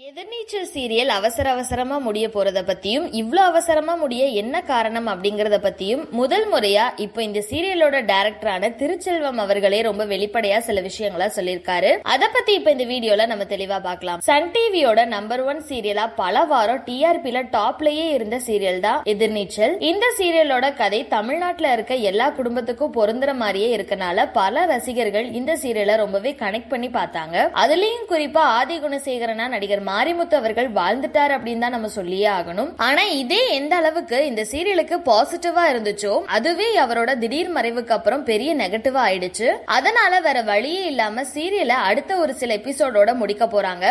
எதிர்நீச்சல் serial அவசர அவசரமா முடிய போறத பத்தியும் இவ்ளோ அவசரமா முடிய என்ன காரணம் அப்படிங்கறத பத்தியும் முதல் முறையா இப்போ இந்த சீரியலோட டைரக்டரான திருச்செல்வம் அவர்களே ரொம்ப வெளிப்படையா சில விஷயங்களா சொல்லியிருக்காரு. அத பத்தி இப்ப இந்த வீடியோல நம்ம தெளிவா பார்க்கலாம். சன் டிவியோட நம்பர் ஒன் சீரியலா பல வாரம் டிஆர்பில டாப்லயே இருந்த சீரியல் தான் எதிர்நீச்சல். இந்த சீரியலோட கதை தமிழ்நாட்டுல இருக்க எல்லா குடும்பத்துக்கும் பொருந்துற மாதிரியே இருக்கனால பல ரசிகர்கள் இந்த சீரியலை ரொம்பவே கனெக்ட் பண்ணி பார்த்தாங்க. அதுலயும் குறிப்பா ஆதி குணசேகரனா நடிகர் மாரிமுத்து அவர்கள் வாழ்ந்துட்டார் அப்படின்னு தான் நம்ம சொல்லியே ஆகணும். ஆனா இதே எந்த அளவுக்கு இந்த சீரியலுக்கு பாசிட்டிவா இருந்துச்சோ அதுவே அவரோட திடீர் மறைவுக்கு அப்புறம் பெரிய நெகட்டிவா ஆயிடுச்சு. அதனால வேற வழியே இல்லாம சீரியலை அடுத்த ஒரு சில எபிசோடோட முடிக்க போறாங்க.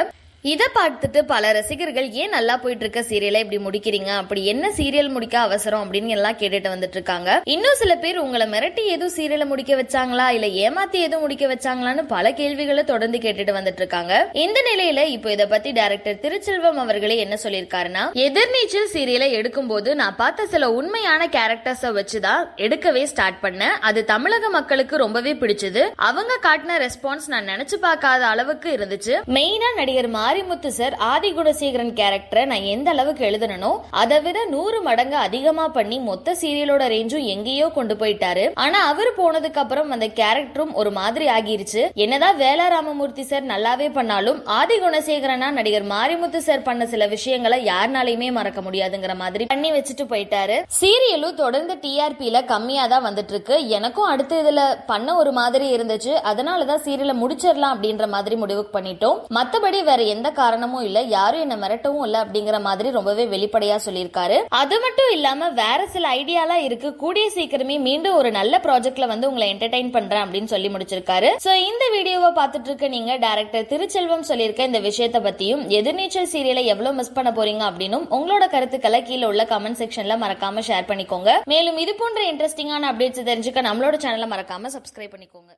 இதை பார்த்துட்டு பல ரசிகர்கள் ஏன் நல்லா போயிட்டு இருக்க சீரியலை இப்படி முடிக்கிறீங்க? அப்படி என்ன சீரியல் முடிக்க அவசரம் அப்படின்னு எல்லாம் கேட்டுட்டு வந்துட்டு இருக்காங்க இன்னும் சில பேர் உங்களை மிரட்டி எதுவும் சீரியலை முடிக்க வச்சாங்களா? இல்ல ஏமாத்தி எதுவும் முடிக்க வச்சாங்களான்னு பல கேள்விகளை தொடர்ந்து கேட்டுட்டு வந்துட்டு இருக்காங்க இந்த நிலையில இப்போ இதை பத்தி டைரக்டர் திருச்செல்வம் அவர்களே என்ன சொல்லியிருக்காருன்னா எதிர்நீச்சல் சீரியலை எடுக்கும் போது நான் பார்த்த சில உண்மையான கேரக்டர்ஸை வச்சுதான் எடுக்கவே ஸ்டார்ட் பண்ணேன். அது தமிழக மக்களுக்கு ரொம்பவே பிடிச்சது. அவங்க காட்டின ரெஸ்பான்ஸ் நான் நினைச்சு பார்க்காத அளவுக்கு இருந்துச்சு. மெயினா நடிகர் மாரிமுத்து சார் ஆதி குணசேகரன் கேரக்டரை நான் எந்த அளவுக்கு எழுதணும் அதை விட நூறு மடங்கு அதிகமா பண்ணி மொத்த சீரியலோட ரேஞ்சும் எங்கேயோ கொண்டு போயிட்டாரு. ஆனா அவர் போனதுக்கு அப்புறம் அந்த கேரக்டரும் ஒரு மாதிரி ஆகிருச்சு. என்னதான் வேலா ராமமூர்த்தி சார் நல்லாவே பண்ணாலும் ஆதி குணசேகரனா நடிகர் மாரிமுத்து சார் பண்ண சில விஷயங்களை யாருனாலையுமே மறக்க முடியாதுங்கிற மாதிரி பண்ணி வச்சுட்டு போயிட்டாரு. சீரியலும் தொடர்ந்து டிஆர்பியில கம்மியா தான் வந்துட்டு இருக்கு எனக்கும் அடுத்த இதுல பண்ண ஒரு மாதிரி இருந்துச்சு. அதனாலதான் சீரியலை முடிச்சிடலாம் அப்படின்ற மாதிரி முடிவுக்கு பண்ணிட்டோம். மத்தபடி வேற எந்த காரணமும் இல்ல யாரும் என்ன மிரட்டவும் இல்ல அப்படிங்கிற மாதிரி ரொம்பவே வெளிப்படையா சொல்லியிருக்காரு. அது மட்டும் இல்லாம வேற சில ஐடியாலாம் இருக்கு. கூடிய சீக்கிரமே மீண்டும் ஒரு நல்ல ப்ராஜெக்ட்ல வந்து உங்களை என்டர்டைன் பண்றேன் அப்படின்னு சொல்லி முடிச்சிருக்காரு. சோ இந்த வீடியோவை பார்த்துட்டு இருக்க நீங்க டேரக்டர் திருச்செல்வம் சொல்லியிருக்க இந்த விஷயத்தை பத்தியும் எதிர்நீச்சல் சீரியலை எவ்வளவு மிஸ் பண்ண போறீங்க அப்படின்னும் உங்களோட கருத்துக்களை கீழே உள்ள கமெண்ட் செக்ஷன்ல மறக்காம ஷேர் பண்ணிக்கோங்க. மேலும் இது போன்ற இன்ட்ரெஸ்டிங்கான அப்டேட்ஸ் தெரிஞ்சுக்க நம்மளோட சேனலை மறக்காம சப்ஸ்கிரைப் பண்ணிக்கோங்க.